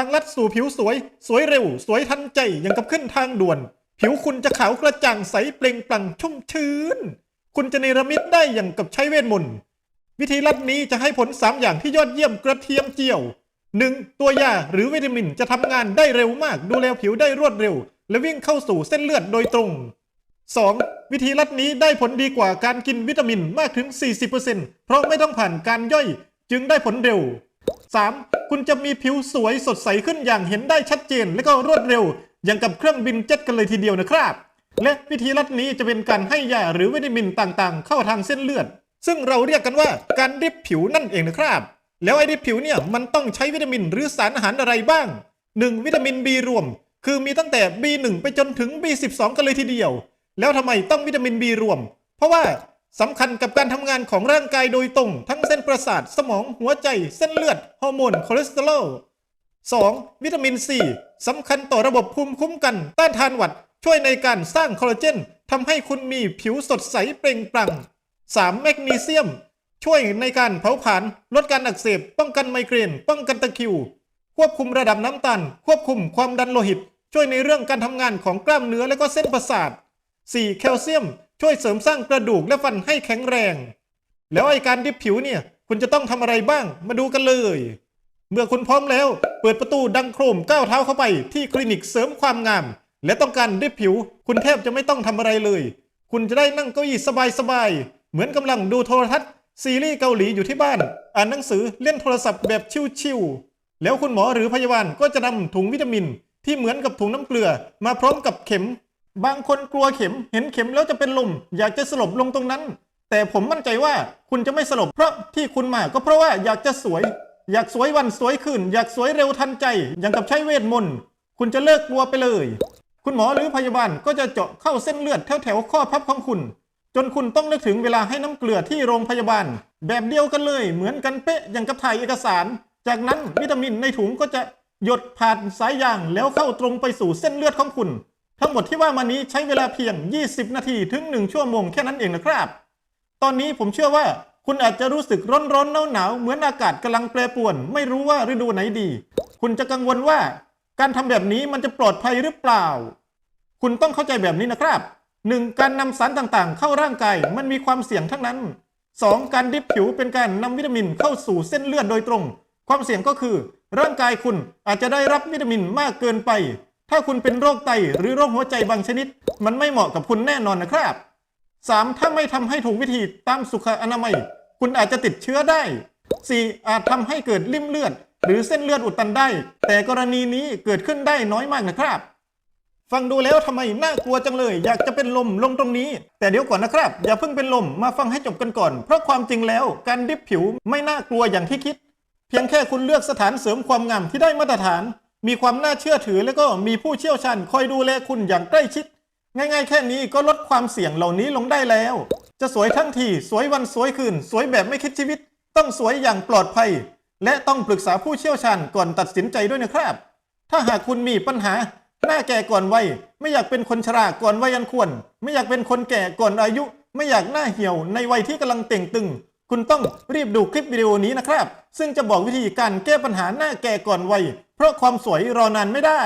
างลัดสู่ผิวสวย สวยเร็ว สวยทันใจอย่างกับขึ้นทางด่วน ผิวคุณจะขาวกระจ่างใสเปล่งปลั่งชุ่มชื้น คุณจะเนรมิตได้อย่างกับใช้เวทมนต์วิธีลัดนี้จะให้ผล 3 อย่างที่ยอดเยี่ยมกระเทียมเจียว 1. ตัวยาหรือวิตามินจะทำงานได้เร็วมาก ดูแลผิวได้รวดเร็ว และวิ่งเข้าสู่เส้นเลือดโดยตรง 2. วิธีลัดนี้ได้ผลดีกว่าการกินวิตามินมากถึง 40%เพราะไม่ต้องผ่านการย่อย จึงได้ผลเร็ว 3. คุณจะมีผิวสวยสดใสขึ้นอย่างเห็นได้ชัดเจน และก็รวดเร็ว อย่างกับเครื่องบินเจ็ตกันเลยทีเดียวนะครับ และวิธีลัดนี้จะเป็นการให้ยาหรือวิตามินต่างๆ เข้าทางเส้นเลือด ซึ่งเราเรียกกันว่าการริปผิวนั่นเองนะครับ แล้วไอ้ริปผิวเนี่ยมันต้องใช้วิตามินหรือสารอาหารอะไรบ้าง 1. วิตามิน B รวม คือมีตั้งแต่ B1 ไปจนถึง B12 กันเลยทีเดียว แล้วทำไมต้องวิตามิน B รวม เพราะว่า สำคัญกับการทำงานของร่างกายโดยตรง ทั้งเส้นประสาท สมองหัวใจ เส้นเลือด ฮอร์โมน คอเลสเตอรอล 2. วิตามิน C สำคัญต่อระบบภูมิคุ้มกัน ต้านทานหวัด ช่วยในการสร้างคอลลาเจนทำให้คุณมีผิวสดใสเปล่งปลั่ง 3. แมกนีเซียม ช่วยในการเผาผลาญลดการอักเสบ ป้องกันไมเกรน ป้องกันตะคริว ควบคุมระดับน้ำตาล ควบคุมความดันโลหิต ช่วยในเรื่องการทำงานของกล้ามเนื้อและก็เส้นประสาท 4. แคลเซียม ช่วยเสริมสร้างกระดูกและฟันให้แข็งแรง แล้วไอการดิบผิวเนี่ย คุณจะต้องทำอะไรบ้าง มาดูกันเลย เมื่อคุณพร้อมแล้ว เปิดประตูดังโครมก้าวเท้าเข้าไปที่คลินิกเสริมความงาม และต้องการดิบผิว คุณแทบจะไม่ต้องทำอะไรเลย คุณจะได้นั่งเก้าอี้สบายๆเหมือนกำลังดูโทรทัศน์ซีรีส์เกาหลีอยู่ที่บ้าน อ่านหนังสือเล่นโทรศัพท์แบบชิวๆแล้วคุณหมอหรือพยาบาลก็จะนำถุงวิตามิน ที่เหมือนกับถุงน้ำเกลือมาพร้อมกับเข็ม บางคนกลัวเข็มเห็นเข็มแล้วจะเป็นลม อยากจะสลบลงตรงนั้น แต่ผมมั่นใจว่าคุณจะไม่สลบเพราะที่คุณมาก็เพราะว่าอยากจะสวย อยากสวยวันสวยคืน อยากสวยเร็วทันใจ อย่างกับใช้เวทมนต์คุณจะเลิกกลัวไปเลย คุณหมอหรือพยาบาลก็จะเจาะเข้าเส้นเลือดแถวแถวข้อพับของคุณ จนคุณต้องนึกถึงเวลาให้น้ำเกลือที่โรงพยาบาล แบบเดียวกันเลย เหมือนกันเป๊ะอย่างกับถ่ายเอกสาร จากนั้นวิตามินในถุงก็จะหยดผ่านสายยางแล้วเข้าตรงไปสู่เส้นเลือดของคุณ ทั้งหมดที่ว่ามานี้ใช้เวลาเพียง 20 นาทีถึง 1 ชั่วโมงแค่นั้นเองนะครับ ตอนนี้ผมเชื่อว่าคุณอาจจะรู้สึกร้อนร้อนหนาวหนาวเหมือนอากาศกำลังแปรปรวน ไม่รู้ว่าฤดูไหนดี คุณจะกังวลว่า การทำแบบนี้มันจะปลอดภัยหรือเปล่า คุณต้องเข้าใจแบบนี้นะครับ 1. การนำสารต่างๆ เข้าร่างกายมันมีความเสี่ยงทั้งนั้น 2. การดิบผิวเป็นการนำวิตามินเข้าสู่เส้นเลือดโดยตรง ความเสี่ยงก็คือ ร่างกายคุณอาจจะได้รับวิตามินมากเกินไป ถ้าคุณเป็นโรคไตหรือโรคหัวใจบางชนิด มันไม่เหมาะกับคุณแน่นอนนะครับ 3. ถ้าไม่ทำให้ถูกวิธีตามสุขอนามัย คุณอาจจะติดเชื้อได้ 4. อาจทำให้เกิดริ่มเลือด หรือเส้นเลือดอุดตันได้ แต่กรณีนี้เกิดขึ้นได้น้อยมากนะครับ ฟังดูแล้วทำไมน่ากลัวจังเลย อยากจะเป็นลมลงตรงนี้ แต่เดี๋ยวก่อนนะครับ อย่าเพิ่งเป็นลมมาฟังให้จบกันก่อน เพราะความจริงแล้วการดิบผิวไม่น่ากลัวอย่างที่คิด เพียงแค่คุณเลือกสถานเสริมความงามที่ได้มาตรฐาน มีความน่าเชื่อถือและก็มีผู้เชี่ยวชาญคอยดูแลคุณอย่างใกล้ชิด ง่ายๆ แค่นี้ก็ลดความเสี่ยงเหล่านี้ลงได้แล้ว จะสวยทั้งทีสวยวันสวยคืน สวยแบบไม่คิดชีวิต ต้องสวยอย่างปลอดภัย และต้องปรึกษาผู้เชี่ยวชาญก่อนตัดสินใจด้วยนะครับ ถ้าหากคุณมีปัญหา หน้าแก่ก่อนวัยไม่อยากเป็นคนชราก่อนวัยอันควร ไม่อยากเป็นคนแก่ก่อนอายุ ไม่อยากหน้าเหี่ยวในวัยที่กำลังเต่งตึง คุณต้องรีบดูคลิปวิดีโอนี้นะครับ ซึ่งจะบอกวิธีการแก้ปัญหาหน้าแก่ก่อนวัย เพราะความสวยรอนานไม่ได้